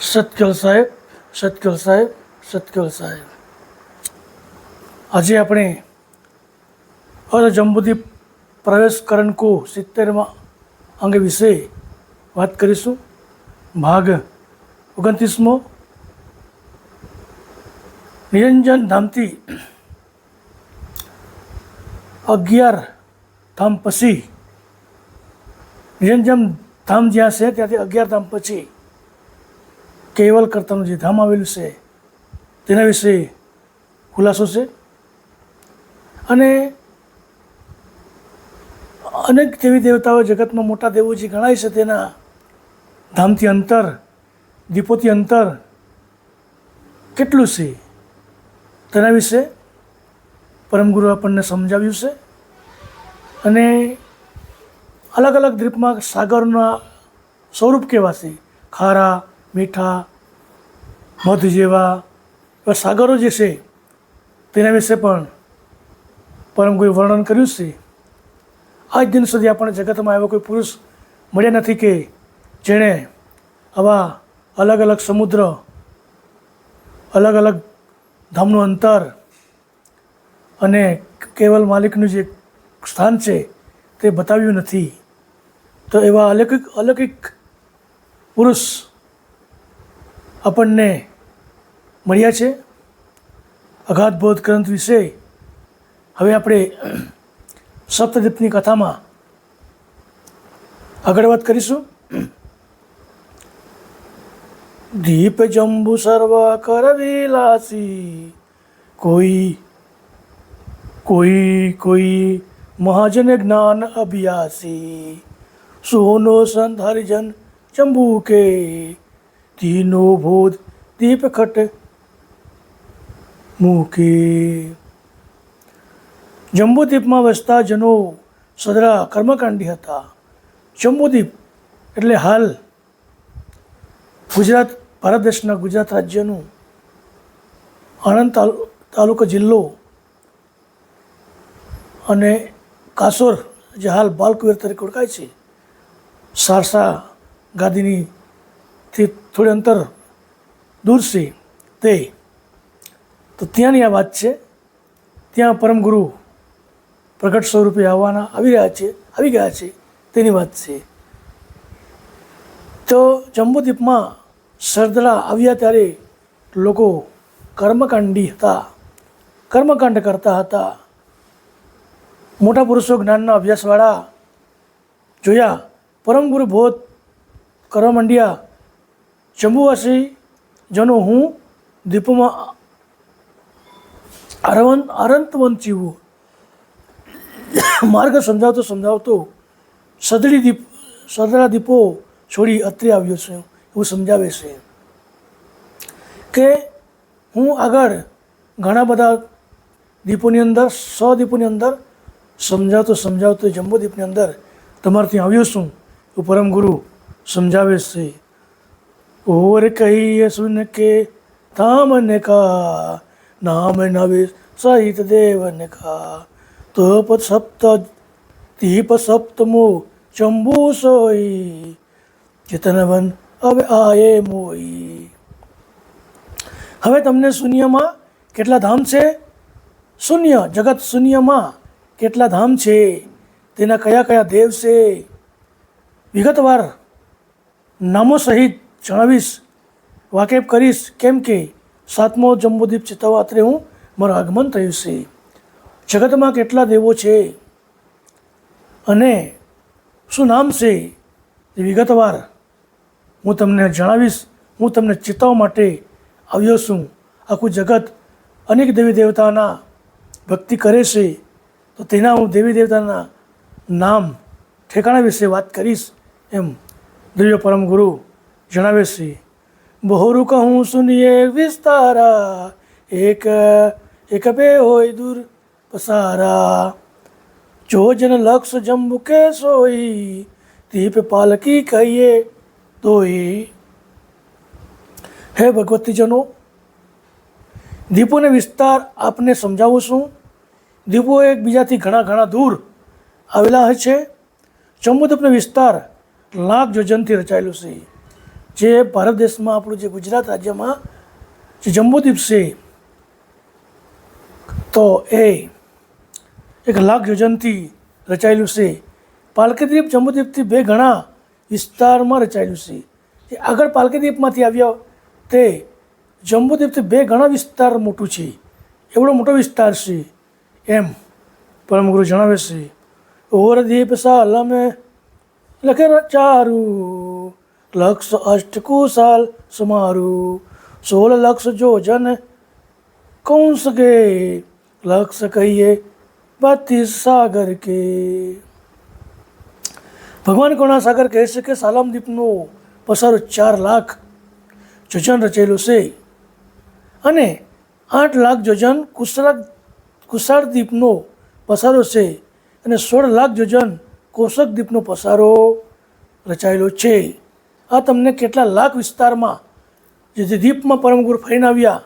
સતકલ સાહેબ સતકલ સાહેબ સતકલ સાહેબ. આજે આપણે અર જંબુદીપ પ્રવેશ કરણકો સિત્તેરમાં અંગે વિશે વાત કરીશું. ભાગ ઓગણત્રીસમો. નિરંજન ધામથી અગિયાર ધામ પછી, નિરંજન ધામ જ્યાં છે ત્યાંથી અગિયાર ધામ પછી કેવલ કરતાનું જે ધામ આવેલું છે, તેના વિશે ખુલાસો છે? અને અનેક દેવી દેવતાઓ જગતમાં મોટા દેવો જે ગણાય છે, તેના ધામથી અંતર, દીપોથી અંતર કેટલું છે? તેના વિશે પરમગુરુ આપણને સમજાવ્યું છે. અને અલગ અલગ દ્વીપમાં સાગરના સ્વરૂપ કેવા છે? ખારા મીઠા, મધ જેવા એવા સાગરો જે છે, તેના વિશે પણ પરમગુરુએ વર્ણન કર્યું છે. આજ દિન સુધી આપણે જગતમાં એવો કોઈ પુરુષ મળ્યા નથી કે જેણે આવા અલગ અલગ સમુદ્ર, અલગ અલગ ધામનું અંતર અને કેવલ માલિકનું જે સ્થાન છે તે બતાવ્યું નથી. તો એવા અલૌકિક અલૌકિક પુરુષ આપણને મળ્યા છે. અગાધ બોધ ગ્રંથ વિશે હવે આપણે સપ્તદીપની કથામાં આગળ વાત કરીશું. દીપ જંબુ સર્વ કરવેલાસી કોઈ કોઈ કોઈ મહાજન જ્ઞાન અભ્યાસી. સોનો સંત હરિજન જંબુ કે તીનો બોધ દીપ ખટ મૂકે જંબુદ્વીપમાં વસતા જનો સદરા કર્મકાંડી હતા જંબુદ્વીપ એટલે હાલ ગુજરાત, ભારત દેશના ગુજરાત રાજ્યનું આણંદ તાલુ, તાલુકા જિલ્લો અને કાસોર, જે હાલ બાલકુવેર તરીકે ઓળખાય છે, સારસા ગાદીની થોડી અંતર દૂર છે તે. તો ત્યાંની આ વાત છે. ત્યાં પરમગુરુ પ્રગટ સ્વરૂપે આવવાના આવી રહ્યા છે, આવી ગયા છે, તેની વાત છે. તો જંબુદ્વીપમાં સરદરા આવ્યા ત્યારે લોકો કર્મકાંડી હતા, કર્મકાંડ કરતા હતા. મોટા પુરુષો જ્ઞાનના અભ્યાસવાળા જોયા, પરમગુરુ બોધ કરવા માંડ્યા જંબુવાસી જનો હું દીપોમાં અરવંત અરંતવંત જીવો. માર્ગ સમજાવતો સમજાવતો સદડી દીપ સદરા દીપો છોડી અત્રે આવ્યો છું. એવું સમજાવે છે. કે હું આગળ ઘણા બધા દીપોની અંદર, સો દીપોની અંદર સમજાવતો સમજાવતો જંબુદીપની અંદર તમારાથી આવ્યો છું. એવું પરમ ગુરુ સમજાવે છે. કહીએ સુન કે ધામ ને કા નામ નવે સહિત દેવન કા તો પદ સપ્ત દીપ સપ્તમો ચંબુ સોઈ ચેતનવન હવે આયે મોઈ હવે તમને શૂન્યમાં કેટલા ધામ છે? શૂન્ય જગત શૂન્યમાં કેટલા ધામ છે? તેના કયા કયા દેવ છે? વિગતવાર નામો સહિત જણાવીશ. વાકેફ કરીશ કેમ કે સાતમો જંબુદીપ ચિત્તાવા અત્રે હું મારું આગમન થયું છે. જગતમાં કેટલા દેવો છે અને શું નામ છે એ વિગતવાર હું તમને જણાવીશ. હું તમને ચેતવવા માટે આવ્યો છું. આખું જગત અનેક દેવી દેવતાના ભક્તિ કરે છે. તો તેના હું દેવી દેવતાના નામ ઠેકાણા વિશે વાત કરીશ એમ. દિવ્ય પરમ ગુરુ જણાવે છે, બહોરું કહું સુનિયે વિસ્તારા, એક એક બે હોય દૂર પસારા. જો જન લક્ષ જંબુ કે સોઈ, દીપ પાલકી કહીએ તોય. હે ભગવતીજનો, દીપોને વિસ્તાર આપને સમજાવું છું. દીપો એકબીજાથી ઘણા ઘણા દૂર આવેલા છે. જંબુદ્વીપનો વિસ્તાર લાખ જોજનથી રચાયેલું છે. જે ભારત દેશમાં આપણું જે ગુજરાત રાજ્યમાં જે જંબુદ્વીપ છે, તો એ એક લાખ યોજનથી રચાયેલું છે. પાલકીદ્વીપ જંબુદ્વીપથી બે ગણા વિસ્તારમાં રચાયેલું છે. જે આગળ પાલકીદ્વીપમાંથી આવ્યો તે જંબુદ્વીપથી બે ગણા વિસ્તાર મોટું છે. એવડો મોટો વિસ્તાર છે એમ પરમગુરુ જણાવે છે. ઓવરદીપ સાલમે લખે ચારું લક્ષ અષ્ટકુશાલ સમારું. સોળ લક્ષ જોજન કૌંસ કે? લક્ષ કહીએ બત્રીસ સાગર કે? ભગવાન કરુણાસાગર કહે છે કે સાલમદીપનો પસારો ચાર લાખ જોજન રચેલું છે. અને આઠ લાખ જોજન કુશળ કુશાળ દીપનો પસારો છે અને સોળ લાખ જોજન કોશક દ્વીપનો પસારો રચાયેલો છે. આ તમને કેટલા લાખ વિસ્તારમાં જે દ્વીપમાં પરમગુરુ ફરીને આવ્યા,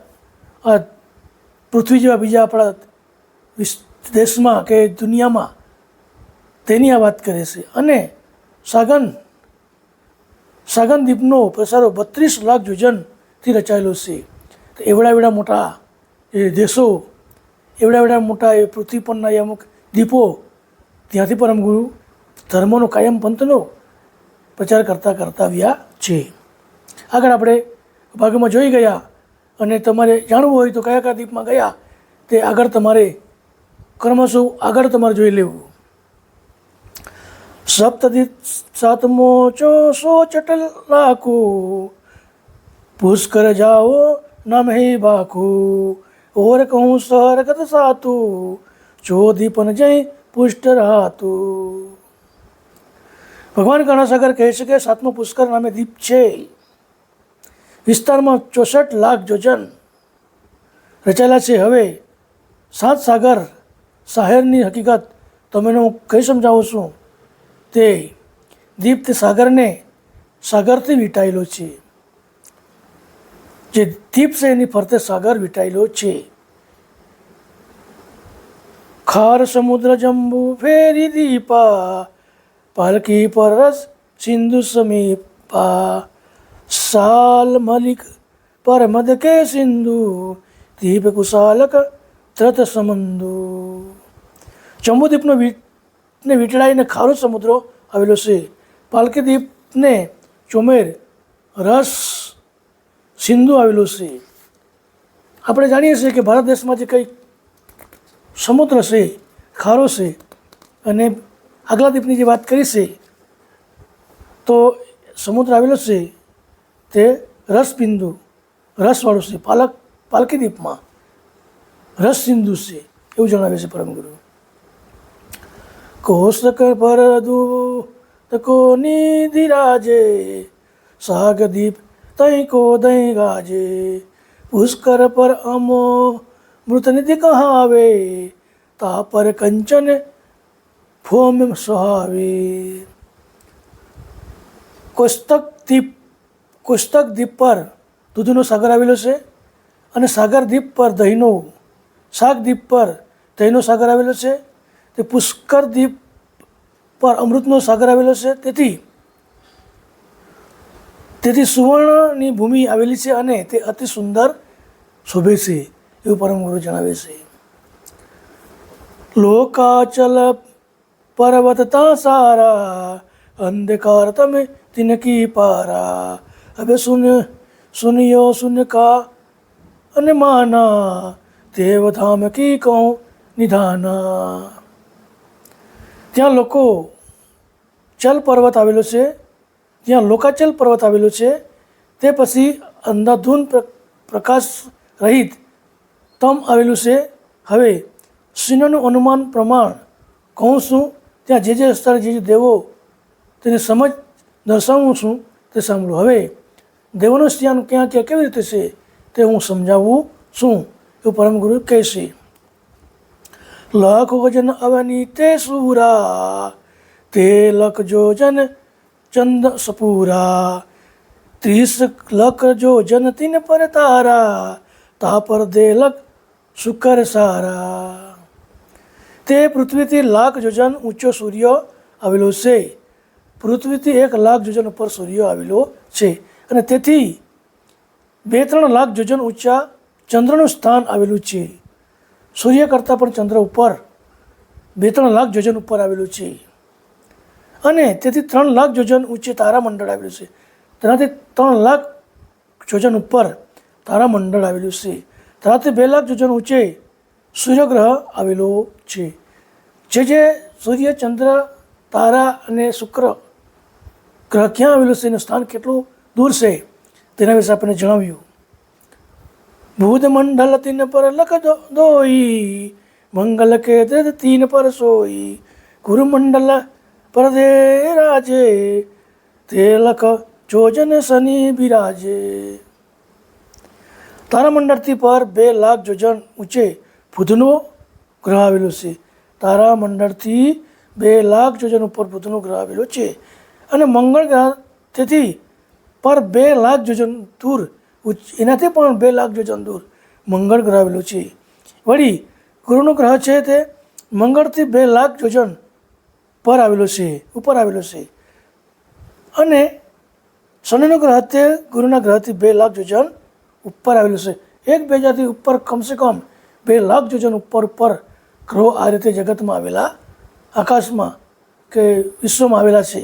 આ પૃથ્વી જેવા બીજા આપણા દેશમાં કે દુનિયામાં, તેની આ વાત કરે છે. અને સાગન સાગન દ્વીપનો પ્રસારો બત્રીસ લાખ યોજનથી રચાયેલો છે. એવડા એવડા મોટા એ દેશો, એવડા એવડા મોટા એ પૃથ્વી પરના એ અમુક દ્વીપો, ત્યાંથી પરમગુરુ ધર્મનો કાયમ પંથનો પ્રચાર કરતા કરતા આવ્યા છે. આગળ આપણે ભાગમાં જોઈ ગયા અને તમારે જાણવું હોય તો કયા કયા દ્વીપમાં ગયા તે આગળ તમારે કર્મશો આગળ તમારે જોઈ લેવું. સપ્તદી સાતમો ચોસો ચટલ રાખો પુષ્કર જાઓ નમ હે બાખો. ઓર કહું સરગત સાતુ. ચોદી દીપન જય પુષ્ટ રાતું. ભગવાન કરુણાસાગર કહે છે કે સાતમો પુષ્કર નામે દીપ છે, વિસ્તારમાં ચોસઠ લાખ જોજન રચાયેલા છે. હવે સાત સાગર શહેરની હકીકત તમને હું કઈ સમજાવું છું? તે દીપ તે સાગરને સાગરથી વીંટાયેલો છે. જે દીપ છે એની ફરતે સાગર વીંટાયેલો છે. ખાર સમુદ્ર જંબુ ફેરી દીપા પાલકી પરસ સિંધુ સમીપા સાલ મલિક પર મદ કે સિંધુ, દીપ કુશાલક ત્રત સમંદુ. જંબુદ્વીપનો વીટને વીંટળાઈને ખારો સમુદ્ર આવેલો છે. પાલકી દ્વીપને ચોમેર રસ સિંધુ આવેલું છે. આપણે જાણીએ છીએ કે ભારત દેશમાં જે કંઈ સમુદ્ર છે, ખારો છે અને આગલા દ્વીપની જે વાત કરી છે, તો સમુદ્ર આવેલો છે, તે રસબિંદુ, રસવાળું છે, પાલક, પાલકી દ્વીપમાં રસ સિંધુ છે, એવું જણાવે છે પરમગુરુ. કોષકર પર તકો નિધિ રાજે? સાગદીપ તઈ કો દઈ ગાજે? પુષ્કર પર અમો મૃત નિધિ કહાવે? તા પર કંચન ફોમ સહાવે. કોષ્ટક દ્વીપ કોષ્ટક દ્વીપ પર દૂધનો સાગર આવેલો છે અને સાગર દ્વીપ પર દહીંનો શાક દ્વીપ પર દહીંનો સાગર આવેલો છે. તે પુષ્કર દ્વીપ પર અમૃતનો સાગર આવેલો છે. તેથી તેથી સુવર્ણની ભૂમિ આવેલી છે અને તે અતિ સુંદર શોભે છે એવું પરમગુરુ જણાવે છે. લોકાચલ પર્વતતા સારા, અંધકાર તમે તિનકી પારા. હવે સુન, સુનિયો શૂન્ય કા અને માના, દેવધામ કી કહું નિધાના. ત્યાં લોકો ચલ પર્વત આવેલો છે, ત્યાં લોકાચલ પર્વત આવેલો છે, તે પછી અંધાધૂન પ્ર- પ્રકાશ રહિત તમ આવેલું છે. હવે સિંહનું અનુમાન પ્રમાણ કહું છું ત્યાં જે જે સ્થળે જે જે દેવો તેની સમજ દર્શાવું છું તે સાંભળો. હવે દેવોનું સ્થાન ક્યાં ક્યાં કેવી રીતે છે તે હું સમજાવું છું એવું પરમગુરુ કહેશે લખ વજન અવની તે સુરા, તે લખ જોજન ચંદ સપૂરા, ત્રીસ લખ જોજન તિન પર તારા, તા પર દે લખ શુકર સારા. તે પૃથ્વીથી લાખ જોજન ઊંચો સૂર્ય આવેલો છે. પૃથ્વીથી એક લાખ જોજન ઉપર સૂર્ય આવેલો છે. અને તેથી બે ત્રણ લાખ જોજન ઊંચા ચંદ્રનું સ્થાન આવેલું છે. સૂર્ય કરતાં પણ ચંદ્ર ઉપર બે ત્રણ લાખ જોજન ઉપર આવેલું છે. અને તેથી ત્રણ લાખ જોજન ઊંચે તારામંડળ આવેલું છે. તેનાથી ત્રણ લાખ જોજન ઉપર તારામંડળ આવેલું છે. તેનાથી બે લાખ જોજન ઊંચે સૂર્યગ્રહ આવેલો છે. જે જે સૂર્ય, ચંદ્ર, તારા અને શુક્ર ગ્રહ ક્યાં આવેલું છે એનું સ્થાન કેટલું દૂર છે તેના વિશે આપણે જણાવ્યું. ભૂતમંડલ તીન પર લખ દોઈ, મંગલ કે તીન પર સોઈ ગુરુમંડલ પર દે રાજે, તે લખ, જોજન શનિ બિરાજે. તારામંડળથી પર બે લાખ જોજન ઊંચે બુધનો ગ્રહ આવેલો છે. તારામંડળથી બે લાખ જોજન ઉપર બુધનો ગ્રહ આવેલો છે. અને મંગળ ગ્રહ તેથી પર બે લાખ જોજન દૂર એનાથી પણ બે લાખ જોજન દૂર મંગળ ગ્રહ આવેલો છે. વળી, ગુરુનો ગ્રહ છે તે મંગળથી બે લાખ જોજન પર આવેલો છે, ઉપર આવેલો છે. અને શનિનો ગ્રહ તે ગુરુના ગ્રહથી બે લાખ જોજન ઉપર આવેલું છે. એક બેજાથી ઉપર કમસે કમ બે લાખ જોજન ઉપર ઉપર ગ્રહો આ રીતે જગતમાં આવેલા, આકાશમાં કે વિશ્વમાં આવેલા છે.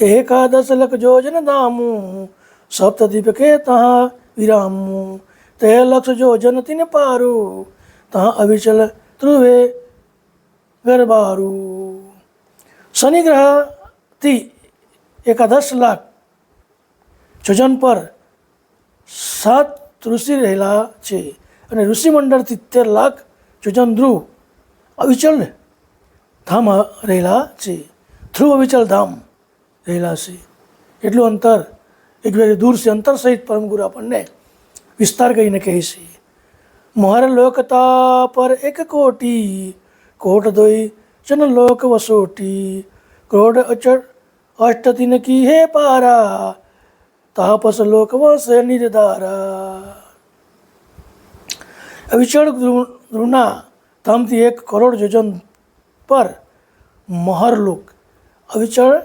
એકાદશ લખ જોજન દામું, સપ્તદીપ કે તહા વિરામું તે લક્ષ જોજન તિન પારું, તહા અવિચલ ધ્રુવે ગરબારું. શનિ ગ્રહથી એકાદશ લાખ જોજન પર સાત ઋષિ રહેલા છે. અને ઋષિમંડળ સિત્તેર લાખ જોજન ધ્રુવ અવિચલ ધામ રહેલા છે. ધ્રુવ અવિચલ ધામ રહેલા છે. એટલું અંતર એકબીજાથી દૂર છે. અંતર સહિત પરમગુરુ આપણને વિસ્તાર કહીને કહે છે. મોહર લોકતા પર એક કોટી, કોટ દોઈ ચન લોક વસોટી. ક્રોડ અચળ અષ્ટતિન કી હે પારા, તાપસ લોક વસે નિર્ધારા. ધ્રુવ- ધ્રુવના ધામથી એક કરોડ યોજન પર મહરલોક અવિચળ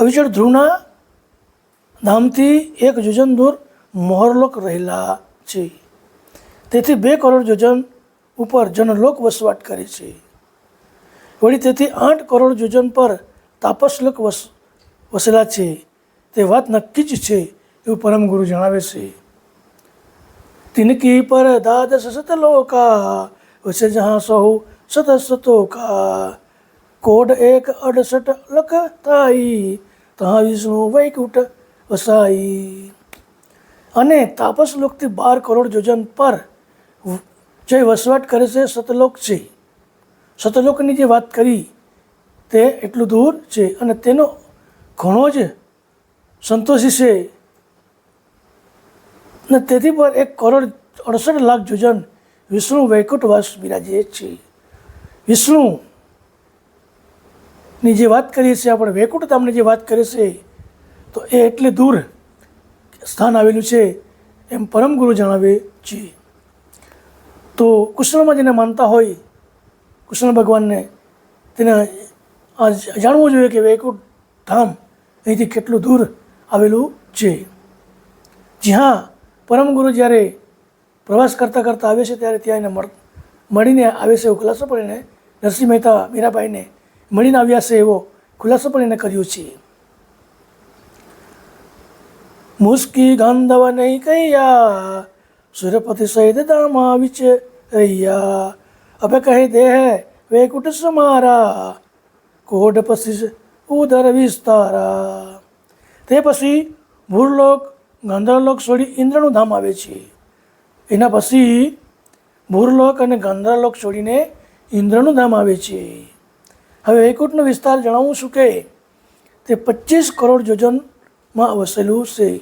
અવિચળ ધ્રુવના ધામથી એક જોજન દૂર મહોરલોક રહેલા છે. તેથી બે કરોડ યોજન ઉપર જનલોક વસવાટ કરે છે. વળી તેથી આઠ કરોડ યોજન પર તાપસલોક વસ, વસેલા છે. તે વાત નક્કી જ છે એવું પરમગુરુ જણાવે છે. तिनकी पर द्वादश सतलोका वसे जहाँ सहु सतसतोका कोड एक अड़सठ लख ताई तहाँ વિષ્ણુ વૈકુંઠ વસાઈ અને તાપસ લોકથી બાર કરોડ જોજન પર જે વસવાટ કરે છે સતલોક છે સતલોકની જે વાત કરી તે એટલું દૂર છે અને તેનો ઘણો જ સંતોષી છે ને તેથી પર એક કરોડ અડસઠ લાખ જોજન વિષ્ણુ વૈકુંઠવાસ બિરાજે છે વિષ્ણુ ની જે વાત કરીએ છીએ આપણે વૈકુંઠ ધામની જે વાત કરીએ છીએ તો એ એટલે દૂર સ્થાન આવેલું છે એમ પરમગુરુ જણાવે છે. તો કૃષ્ણમાં જેને માનતા હોય, કૃષ્ણ ભગવાનને તેને આ જાણવું જોઈએ કે વૈકુંઠ ધામ અહીંથી કેટલું દૂર આવેલું છે. જ્યાં પરમગુરુ જ્યારે પ્રવાસ કરતાં કરતાં આવે છે, ત્યારે ત્યાં એને મળીને આવે છે એવો ખુલાસો પણ એને નરસિંહ મહેતા મીરાબાઈને મળીને આવ્યા છે એવો ખુલાસો પણ એને કર્યો છે. મુસ્કી ગાંધવ નહીં કૈયા, સુરપતિ સહિત દામા વિચે રૈયા. અભે કહી દે હે વૈકુંઠ સમારા કોડ પછી ઉદર વિસ્તારા. તે પછી ભૂરલોક ગંધર્વલોક છોડી ઇન્દ્રનું ધામ આવે છે. એના પછી ભૂરલોક અને ગંધર્વલોક છોડીને ઇન્દ્રનું ધામ આવે છે. હવે વૈકુંઠનો વિસ્તાર જણાવું છું કે તે પચીસ કરોડ યોજનમાં વસેલું છે.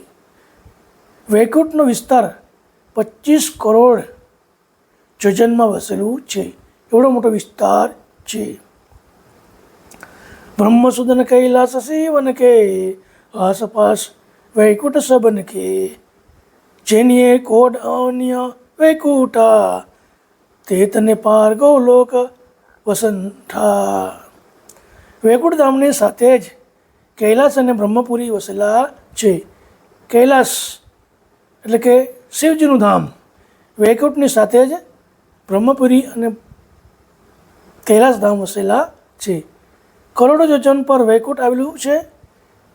વૈકુંઠનો વિસ્તાર પચીસ કરોડ યોજનમાં વસેલું છે. એવડો મોટો વિસ્તાર છે. બ્રહ્મસુદન કૈલાસ શિવન કે આસપાસ વૈકુંઠ સબન કે જેની કોડ અન્ય વૈકુંઠા તે તને પાર ગૌલોક વસંઠા. વૈકુંઠ ધામની સાથે જ કૈલાસ અને બ્રહ્મપુરી વસેલા છે. કૈલાસ એટલે કે શિવજીનું ધામ. વૈકુંઠની સાથે જ બ્રહ્મપુરી અને કૈલાસ ધામ વસેલા છે. કરોડો યોજન પર વૈકુંઠ આવેલું છે.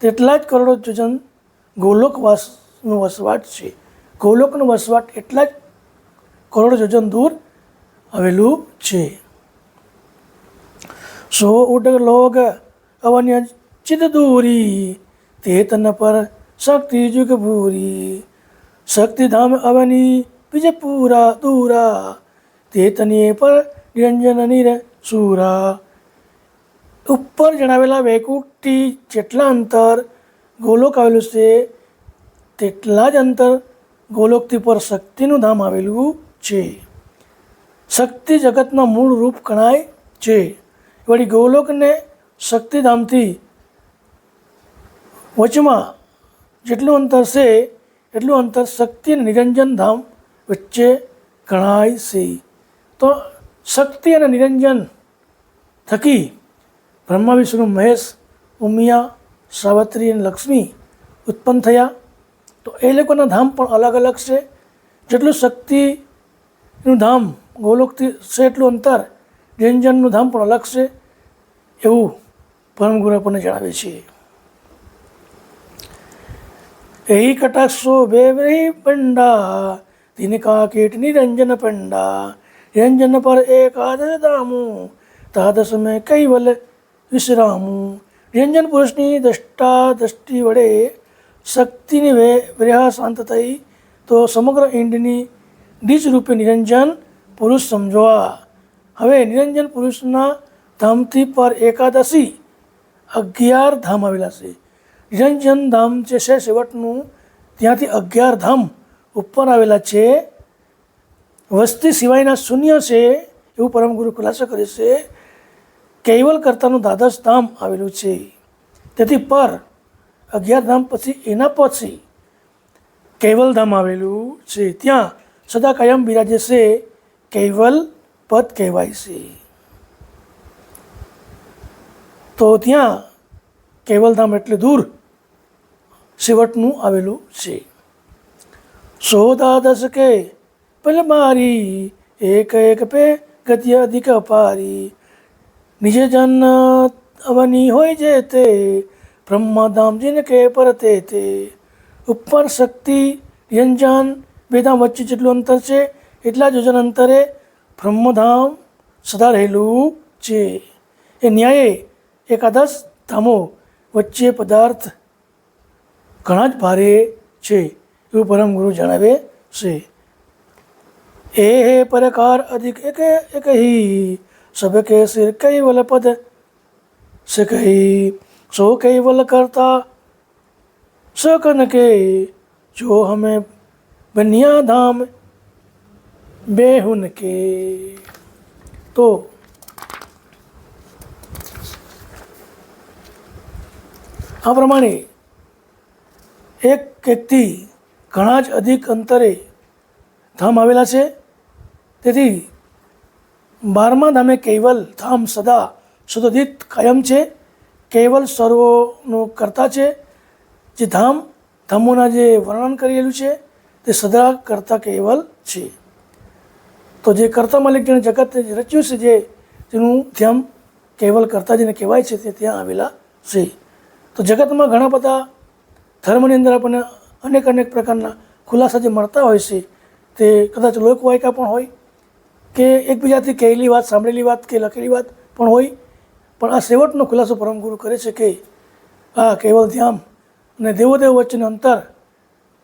તેટલા જ કરોડો યોજન ગોલોક વાસનો વસવાટ છે. ગોલોકનો વસવાટ એટલા જ કરોડ યોજન દૂર આવેલું છે. સો ઉડગ લોગ અવન્ય ચિત દૂરી, તે તન પર શક્તિ જુગ ભૂરી. શક્તિધામ અવની બીજે પૂરા દૂરા, તે તનીએ પર નિરંજન નિર સુરા. ઉપર જણાવેલા વૈકુંઠથી જેટલા અંતર ગોલોક આવેલું છે, તેટલા જ અંતર ગોલોકથી પર શક્તિનું ધામ આવેલું છે. શક્તિ જગતના મૂળ રૂપ ગણાય છે. વળી ગોલોકને શક્તિધામથી વચમાં જેટલું અંતર છે, એટલું અંતર શક્તિ નિરંજન ધામ વચ્ચે ગણાય છે. તો શક્તિ અને નિરંજન થકી બ્રહ્મા, વિષ્ણુ, મહેશ, ઉમિયા સાવત્રી અને લક્ષ્મી ઉત્પન્ન થયા. તો એ લોકોના ધામ પણ અલગ અલગ છે. જેટલું શક્તિનું ધામ, ગોલોકથી છે એટલું અંતર નિરંજનનું ધામ પણ અલગ છે એવું પરમ ગુરુ આપણને જણાવે છે. એહી કટાક્ષો બેવરી પંડા, તિનકા કીટની નિરંજન પંડા નિરંજન પર એકાદશ દામું તાદસ મેં કૈવલ વિશ્રામું નિરંજન પુરુષની દ્રષ્ટા દ્રષ્ટિ વડે શક્તિની વે વિરહા શાંત થઈ તો સમગ્ર ઇંડની બીજ રૂપે નિરંજન પુરુષ સમજવા હવે નિરંજન પુરુષના ધામથી પર એકાદશી અગિયાર ધામ આવેલા છે નિરંજન ધામ જે છે છેવટનું ત્યાંથી અગિયાર ધામ ઉપર આવેલા છે વસ્તી સિવાયના શૂન્ય છે એવું પરમગુરુ ખુલાસો કરે છે કૈવલ કરતાનું દ્વાદશ ધામ આવેલું છે. તેથી પર અગિયાર ધામ પછી એના પછી કૈવલ ધામ આવેલું છે. ત્યાં સદા કાયમ બિરાજે છે. કૈવલ પદ કહેવાય છે. તો ત્યાં કેવલધામ એટલે દૂર શિવટનું આવેલું છે. સોદા દશકે પલ મારી, એક એક પે ગતિ અધિક પારી નિજે જન અવની હોય જે તે, બ્રહ્માધામ જીને કે પરતે તે. ઉપર શક્તિ, વ્યંજન બેધામ વચ્ચે જેટલું અંતર છે, એટલા જ વજન અંતરે બ્રહ્મધામ સદા રહેલું છે. એ ન્યાયે એકાદશ ધામો વચ્ચે પદાર્થ ઘણા જ ભારે છે, એવું પરમ ગુરુ જણાવે છે. એ હે પરકાર અધિક એક એક હી સબ કે સિર કૈવલ પદ સે કહી સો કૈવલ કરતા सकन के जो हमें बनिया धाम बेहुन के તો આ પ્રમાણે એક એકથી ઘણા જ અધિક અંતરે ધામ આવેલા છે તેથી બારમા ધામે કૈવલ ધામ સદા સુદોદિત કાયમ છે. કૈવલ સર્વોનું કરતા છે. જે ધામ ધામોના જે વર્ણન કરેલું છે, તે સદા કરતા કૈવલ છે. તો જે કર્તા માલિક જેણે જગત રચ્યું છે, જે તેનું ધ્યાન કેવલ કરતા જેને કહેવાય છે, તે ત્યાં આવેલા છે. તો જગતમાં ઘણા બધા ધર્મની અંદર આપણને અનેક અનેક પ્રકારના ખુલાસા જે મળતા હોય છે, તે કદાચ લોકવાયકા પણ હોય કે એકબીજાથી કહેલી વાત, સાંભળેલી વાત કે લખેલી વાત પણ હોય. પણ આ સેવટનો ખુલાસો પરમગુરુ કરે છે કે આ કેવલ ધ્યામ અને દેવોદેવ વચ્ચેનું અંતર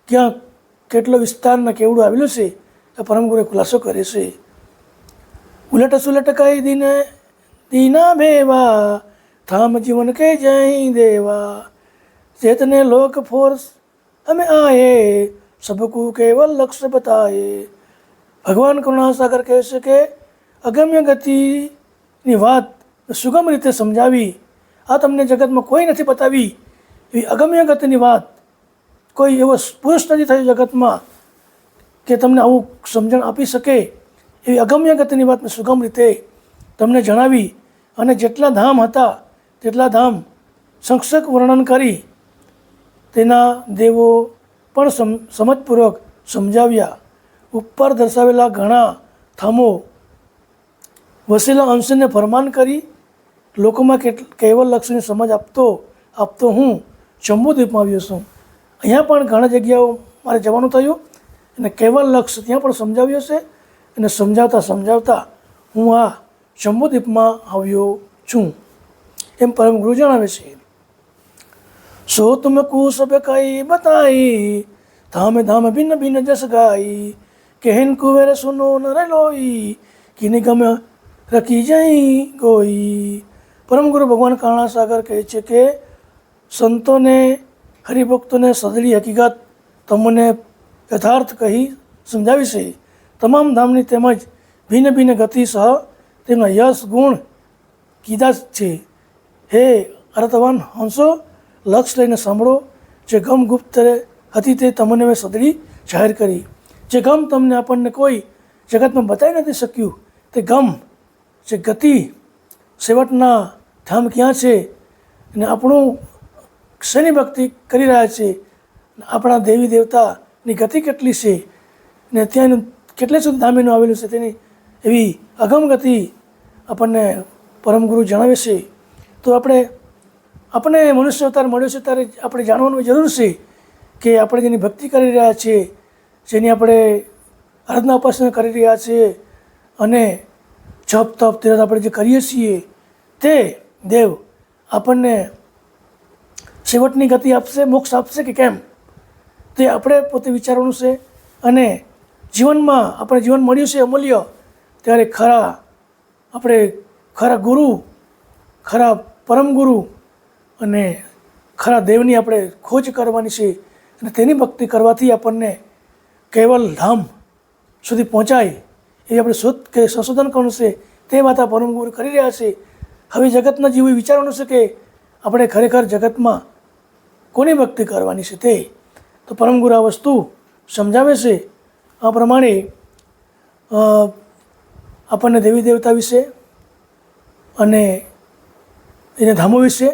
ક્યાં કેટલો વિસ્તારના કેવડું આવેલું છે, એ પરમગુરુએ ખુલાસો કરે છે. ઉલટ સુલટ કહી દીને દીના ભેવા થામ જીવન કે જય દેવા. ચેતને લોક ફોર્સ અમે આયે, સબકુ કેવલ લક્ષ્ય બતાએ ભગવાન કરુણાસાગર કહે છે કે અગમ્ય ગતિની વાત સુગમ રીતે સમજાવી, આ તમને જગતમાં કોઈ નથી બતાવી. એવી અગમ્ય ગતિની વાત કોઈ એવો પુરુષ નથી થયો જગતમાં કે તમને આવું સમજણ આપી શકે. એવી અગમ્ય ગતિની વાતને સુગમ રીતે તમને જણાવી અને જેટલા ધામ હતા, તેટલા ધામ સંક્ષક વર્ણન કરી, તેના દેવો પણ સમ, સમજપૂર્વક સમજાવ્યા. ઉપર દર્શાવેલા ઘણા થામો વસેલા અંશને ફરમાન કરી, લોકોમાં કૈવલ લક્ષ્યની સમજ આપતો આપતો હું જંબુદ્વીપમાં આવ્યો છું. અહીંયા પણ ઘણા જગ્યાઓ મારે જવાનું થયું અને કૈવલ લક્ષ ત્યાં પણ સમજાવ્યો છે અને સમજાવતા સમજાવતા હું આ જંબુદ્વીપમાં આવ્યો છું. એમ પરમ ગુરુ જણાવે છે, સો તુમ કુસબ કઈ બતાઈ, ધામે ધામે ભિન્ન ભિન્ન જસ ગાઈ કહેન કુવેર સુનો નર લોઈ કિને ગમે રખી જઈ ગોઈ. પરમ ગુરુ ભગવાન કાણા સાગર કહે છે કે, સંતોને, હરિભક્તોને સદડી હકીકત તમને યથાર્થ કહી સમજાવી છે. તમામ ધામની તેમજ ભિન્ન ભિન્ન ગતિ સહ તેમના યશ ગુણ કીધા છે. હે અર્થવાન હંસો, લક્ષ લઈને સાંભળો, જે ગમ ગુપ્ત હતી તે તમને મેં સદડી જાહેર કરી. જે ગમ તમને આપણને કોઈ જગતમાં બતાવી નથી શક્યું, તે ગમ, જે ગતિ સેવટના ધામ ક્યાં છે અને આપણું શેની ભક્તિ કરી રહ્યા છે? આપણા દેવી દેવતાની ગતિ કેટલી છે? ને ત્યાંનું કેટલે સુધી ધામીનું આવેલું છે તેની એવી અગમ ગતિ આપણને પરમગુરુ જણાવે છે. તો આપણે આપણે મનુષ્ય અવતાર મળ્યો છે ત્યારે આપણે જાણવાનું જરૂર છે કે આપણે જેની ભક્તિ કરી રહ્યા છીએ જેની આપણે આરાધના ઉપાસના કરી રહ્યા છીએ અને જપ, તપ, તીરથ આપણે જે કરીએ છીએ તે દેવ આપણને છેવટની ગતિ આપશે, મોક્ષ આપશે કે કેમ? તે આપણે પોતે વિચારવાનું છે અને જીવનમાં આપણે જીવન મળ્યું છે અમૂલ્ય, ત્યારે ખરા આપણે ખરા ગુરુ, ખરા પરમ ગુરુ અને ખરા દેવની આપણે ખોજ કરવાની છે અને તેની ભક્તિ કરવાથી આપણને કેવલ ધામ સુધી પહોંચાય એ આપણે શોધ કે સંશોધન કરવાનું છે, તે વાત આ પરમ ગુરુ કરી રહ્યા છે. હવે જગતના જીવો વિચારવાનું છે કે આપણે ખરેખર જગતમાં કોની ભક્તિ કરવાની છે તે? તો પરમ ગુરુ આ વસ્તુ સમજાવે છે. આ પ્રમાણે આપણને દેવી દેવતા વિશે અને એના ધામો વિશે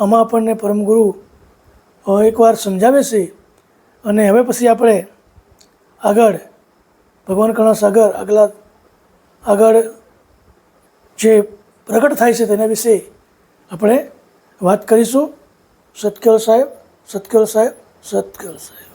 આમાં આપણને પરમગુરુ એકવાર સમજાવે છે. અને હવે પછી આપણે આગળ, ભગવાન કણસ આગળ આગલા, આગળ જે પ્રગટ થાય છે તેના વિશે આપણે વાત કરીશું. સત્કેલ સાહેબ સત્કેલ સાહેબ સત્કેલ સાહેબ.